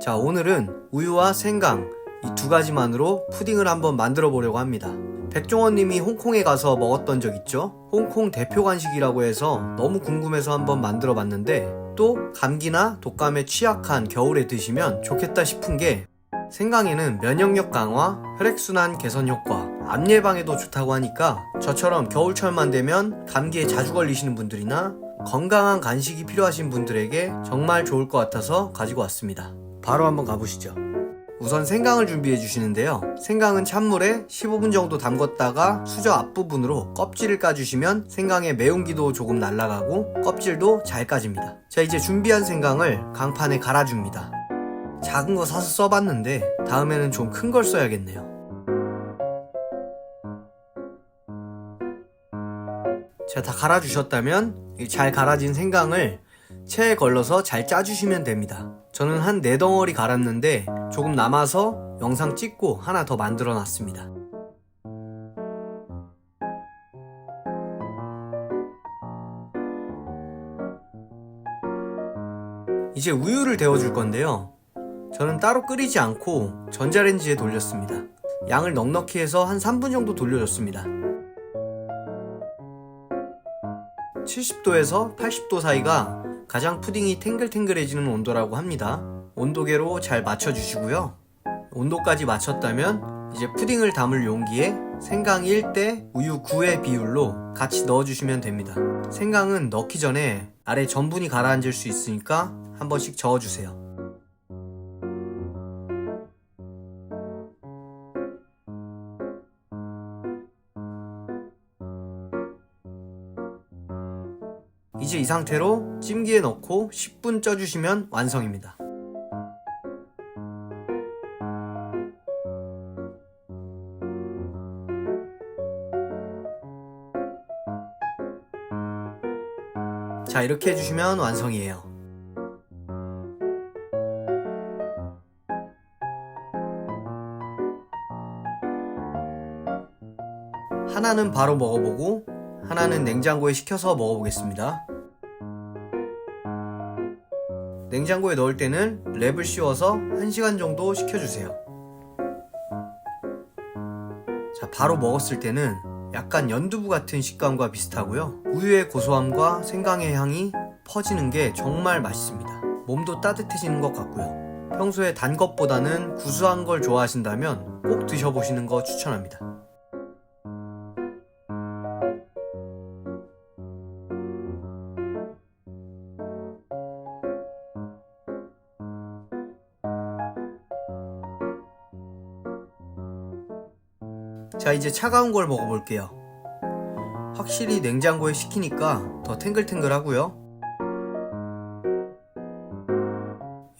자, 오늘은 우유와 생강 이 두 가지만으로 푸딩을 한번 만들어 보려고 합니다. 백종원 님이 홍콩에 가서 먹었던 적 있죠? 홍콩 대표 간식이라고 해서 너무 궁금해서 한번 만들어 봤는데 또 감기나 독감에 취약한 겨울에 드시면 좋겠다 싶은 게 생강에는 면역력 강화, 혈액순환 개선 효과, 암 예방에도 좋다고 하니까 저처럼 겨울철만 되면 감기에 자주 걸리시는 분들이나 건강한 간식이 필요하신 분들에게 정말 좋을 것 같아서 가지고 왔습니다. 바로 한번 가보시죠. 우선 생강을 준비해 주시는데요. 생강은 찬물에 15분 정도 담궜다가 수저 앞부분으로 껍질을 까주시면 생강의 매운기도 조금 날아가고 껍질도 잘 까집니다. 자, 이제 준비한 생강을 강판에 갈아줍니다. 작은 거 사서 써봤는데 다음에는 좀 큰 걸 써야겠네요. 자, 다 갈아주셨다면 이잘 갈아진 생강을 체에 걸러서 잘 짜주시면 됩니다. 저는 한 4덩어리 갈았는데 조금 남아서 영상 찍고 하나 더 만들어 놨습니다. 이제 우유를 데워줄 건데요. 저는 따로 끓이지 않고 전자레인지에 돌렸습니다. 양을 넉넉히 해서 한 3분 정도 돌려줬습니다. 70도에서 80도 사이가 가장 푸딩이 탱글탱글해지는 온도라고 합니다. 온도계로 잘 맞춰주시고요. 온도까지 맞췄다면 이제 푸딩을 담을 용기에 생강 1대 우유 9의 비율로 같이 넣어주시면 됩니다. 생강은 넣기 전에 아래 전분이 가라앉을 수 있으니까 한 번씩 저어주세요. 이제 이 상태로 찜기에 넣고 10분 쪄주시면 완성입니다. 자, 이렇게 해주시면 완성이에요. 하나는 바로 먹어보고 하나는 냉장고에 식혀서 먹어보겠습니다. 냉장고에 넣을 때는 랩을 씌워서 1시간 정도 식혀주세요. 자, 바로 먹었을 때는 약간 연두부 같은 식감과 비슷하고요. 우유의 고소함과 생강의 향이 퍼지는 게 정말 맛있습니다. 몸도 따뜻해지는 것 같고요. 평소에 단 것보다는 구수한 걸 좋아하신다면 꼭 드셔보시는 거 추천합니다. 자, 이제 차가운 걸 먹어볼게요. 확실히 냉장고에 식히니까 더 탱글탱글 하고요.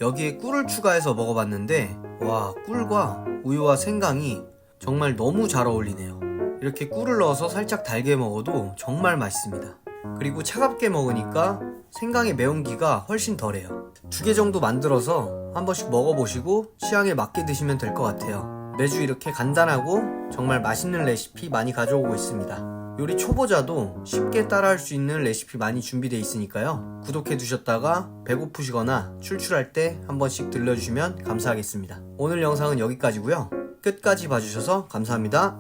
여기에 꿀을 추가해서 먹어봤는데, 와, 꿀과 우유와 생강이 정말 너무 잘 어울리네요. 이렇게 꿀을 넣어서 살짝 달게 먹어도 정말 맛있습니다. 그리고 차갑게 먹으니까 생강의 매운기가 훨씬 덜해요. 두 개 정도 만들어서 한 번씩 먹어보시고 취향에 맞게 드시면 될 것 같아요. 매주 이렇게 간단하고 정말 맛있는 레시피 많이 가져오고 있습니다. 요리 초보자도 쉽게 따라할 수 있는 레시피 많이 준비되어 있으니까요. 구독해 두셨다가 배고프시거나 출출할 때 한 번씩 들려주시면 감사하겠습니다. 오늘 영상은 여기까지고요. 끝까지 봐주셔서 감사합니다.